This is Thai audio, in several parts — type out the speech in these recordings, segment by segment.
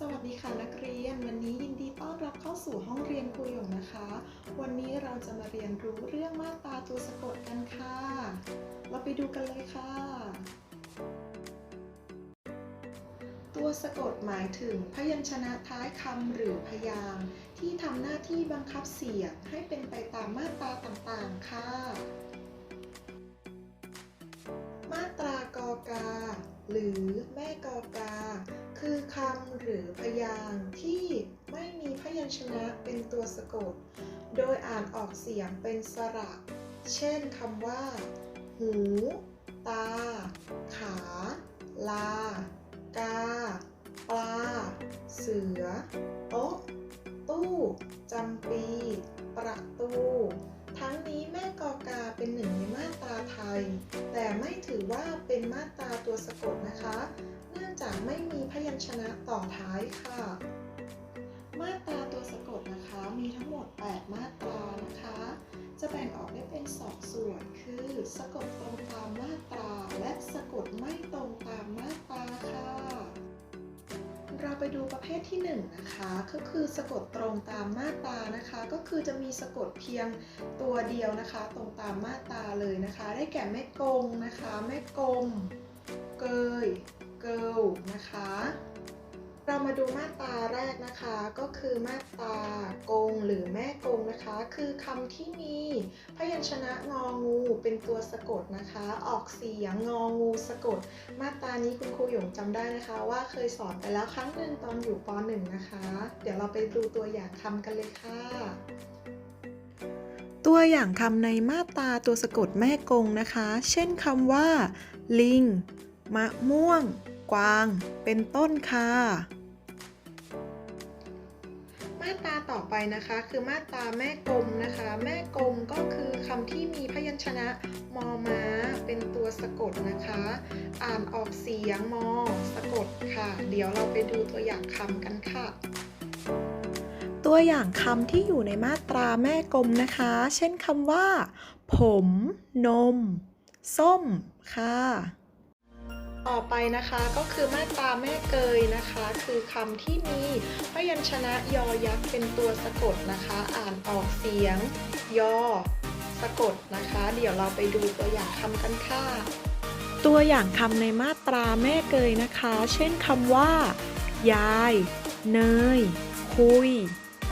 สวัสดีค่ะนักเรียน วันนี้ยินดีต้อนรับเข้าสู่ห้องเรียนครูหยงนะคะ วันนี้เราจะมาเรียนรู้เรื่องมาตราตัวสะกดกันค่ะ เราไปดูกันเลยค่ะ ตัวสะกดหมายถึงพยัญชนะท้ายคำหรือพยางค์ที่ทำหน้าที่บังคับเสียงให้เป็นไปตามมาตราต่างๆ ค่ะ มาตรากอกา หรือแม่กอกา คือคำหรือพยางค์ที่ไม่มีพยัญชนะเป็นตัวสะกด โดยอ่านออกเสียงเป็นสระ เช่นคำว่า หู ตา ขา ลา กา ปลา เสือ โต๊ะ ตู้จำปี ประตู ทั้งนี้แม่กอกาเป็นหนึ่งในมาตราไทย แต่ไม่ถือว่าเป็นมาตราตัวสะกดนะคะ จากไม่มีพยัญชนะต่อท้ายค่ะ มาตราตัวสะกดนะคะมีทั้งหมด 8 มาตรานะคะ จะแบ่งออกได้เป็น 2 ส่วนคือสะกดตรงตามมาตราและสะกดไม่ตรงตามมาตราค่ะ เราไปดูประเภทที่ 1 นะคะ ก็คือสะกดตรงตามมาตรานะคะ ก็คือจะมีสะกดเพียงตัวเดียวนะคะ ตรงตามมาตราเลยนะคะ ได้แก่แม่กงนะคะ แม่กลมเกย เกิลนะคะ เรามาดูมาตราแรกนะคะก็คือมาตรากงหรือแม่กงนะคะ คือคำที่มีพยัญชนะงองูเป็นตัวสะกดนะคะ ออกเสียงงองูสะกด มาตรานี้คุณครูหยงจำได้นะคะ ว่าเคยสอนไปแล้วครั้งหนึ่งตอนอยู่ป .1 นะคะ เดี๋ยวเราไปดูตัวอย่างคำกันเลยค่ะตัวอย่างคำในมาตราตัวสะกดแม่กงนะคะ เช่นคำว่า ลิง มะม่วง กวาง เป็นต้นค่ะ มาตราต่อไปนะคะคือมาตราแม่กลมนะคะ แม่กลมก็คือคำที่มีพยัญชนะมอม้า เป็นตัวสะกดนะคะ อ่านออกเสียงมอ สะกดค่ะ เดี๋ยวเราไปดูตัวอย่างคำกันค่ะตัวอย่างคำที่อยู่ในมาตราแม่กลมนะคะ เช่นคำว่า ผม นม ส้ม ค่ะ ต่อไปนะคะก็คือมาตราแม่เกยนะคะ คือคำที่มีพยัญชนะยอยักษ์เป็นตัวสะกดนะคะ อ่านออกเสียง ยอ สะกดนะคะ เดี๋ยวเราไปดูตัวอย่างคำกันค่ะ ตัวอย่างคำในมาตราแม่เกยนะคะ เช่นคำว่า ยาย เนย คุย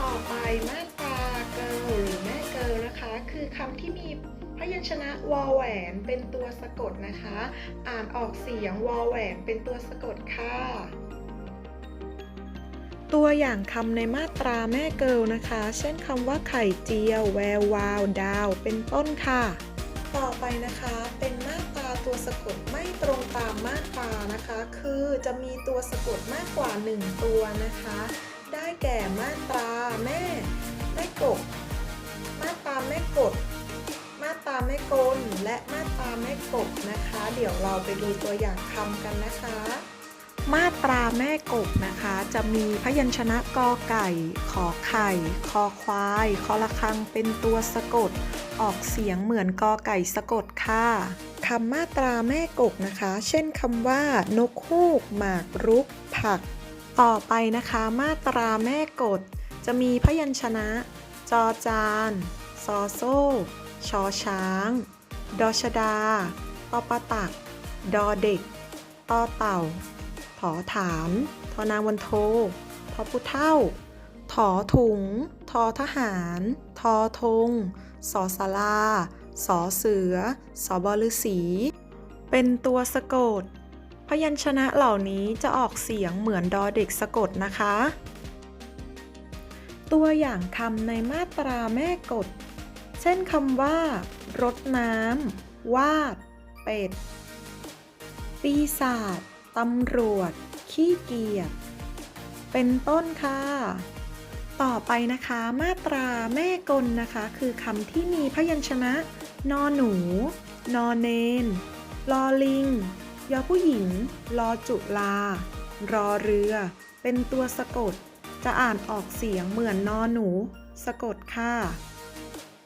ต่อไปมาตราเกิลหรือแม่เกิลนะคะ คือคำที่มีพ ยัญชนะวอแหวนเป็นตัวสะกดนะคะ อ่านออกเสียงวอแหวนเป็นตัวสะกดค่ะตัวอย่างคำในมาตราแม่เกิลนะคะ เช่นคำว่าไข่เจียว แวววาว ดาว เป็นต้นค่ะ ต่อไปนะคะ เป็นมาตราตัวสะกดไม่ตรงตามมาตรานะคะ คือจะมีตัวสะกดมากกว่า 1 ตัวนะคะ ได้แก่มาตราแม่ แม่กบมาตราแม่กด แม่กลและมาตราแม่กบนะคะ เดี๋ยวเราไปดูตัวอย่างคำกันนะคะ มาตราแม่กบนะคะ จะมีพยัญชนะกอไก่ ขอไข่ คอควาย คอละคังเป็นตัวสะกด ออกเสียงเหมือนกอไก่สะกดค่ะคำมาตราแม่กบนะคะ เช่นคำว่า นกฮูก หมากรุก ผัก ต่อไปนะคะ มาตราแม่กด จะมีพยัญชนะ จอจาน ซอโซ่ ชอช้าง ดอชดาปอปะตัก ดอเด็ก ตอเต่า ถอฐาน ทอนางวันโท ทอผู้เท่า ถอถุง ทอทหาร ทอธง สอสาราสอเสือ สอบอฤษี เป็นตัวสะกด พยัญชนะเหล่านี้จะออกเสียงเหมือนดอเด็กสะกดนะคะ ตัวอย่างคำในมาตราแม่กด เช่นคำว่า รดน้ำ วาด เป็ด ปีศาจ ตำรวจ ขี้เกียจ เป็นต้นค่ะ ต่อไปนะคะ มาตราแม่กลนะคะ คือคำที่มีพยัญชนะ นอหนู นอเนน ลอลิง ยอผู้หญิง ลอจุลา รอเรือ เป็นตัวสะกด จะอ่านออกเสียงเหมือนนอหนู สะกดค่ะ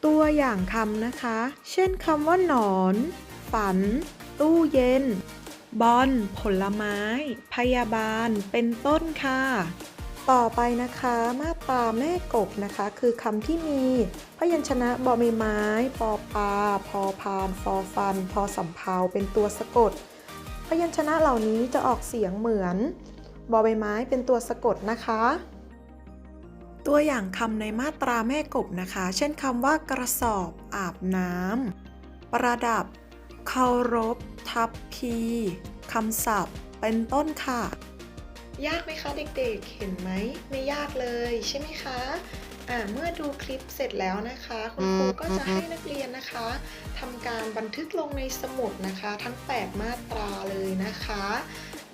ตัวอย่างคำนะคะ เช่นคำว่าหนอน ฝัน ตู้เย็น บอล ผลไม้ พยาบาล เป็นต้นค่ะ ต่อไปนะคะมาตราแม่กบนะคะ คือคำที่มี พยัญชนะบอใบไม้ ปอปลาพอพาน ฟอฟัน พอสำเภาเป็นตัวสะกด พยัญชนะเหล่านี้จะออกเสียงเหมือน บอใบไม้เป็นตัวสะกดนะคะ ตัวอย่างคำในมาตราแม่กบนะคะ เช่นคำว่ากระสอบอาบน้ำประดับ เคารพ ทับพีคำศัพท์ เป็นต้นค่ะ ยากไหมคะเด็กๆ เห็นไหมไม่ยากเลยใช่ไหมคะอ่าเมื่อดูคลิปเสร็จแล้วนะคะ คุณครูก็จะให้นักเรียนนะคะทำการบันทึกลงในสมุดนะคะ ทั้ง 8 มาตราเลยนะคะ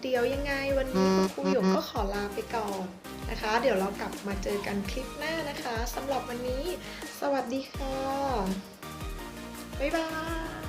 เดี๋ยวยังไงวันนี้คุณครูหยกก็ขอลาไปก่อนนะคะ เดี๋ยวเรากลับมาเจอกันคลิปหน้านะคะสำหรับวันนี้ สวัสดีค่ะ บ๊ายบาย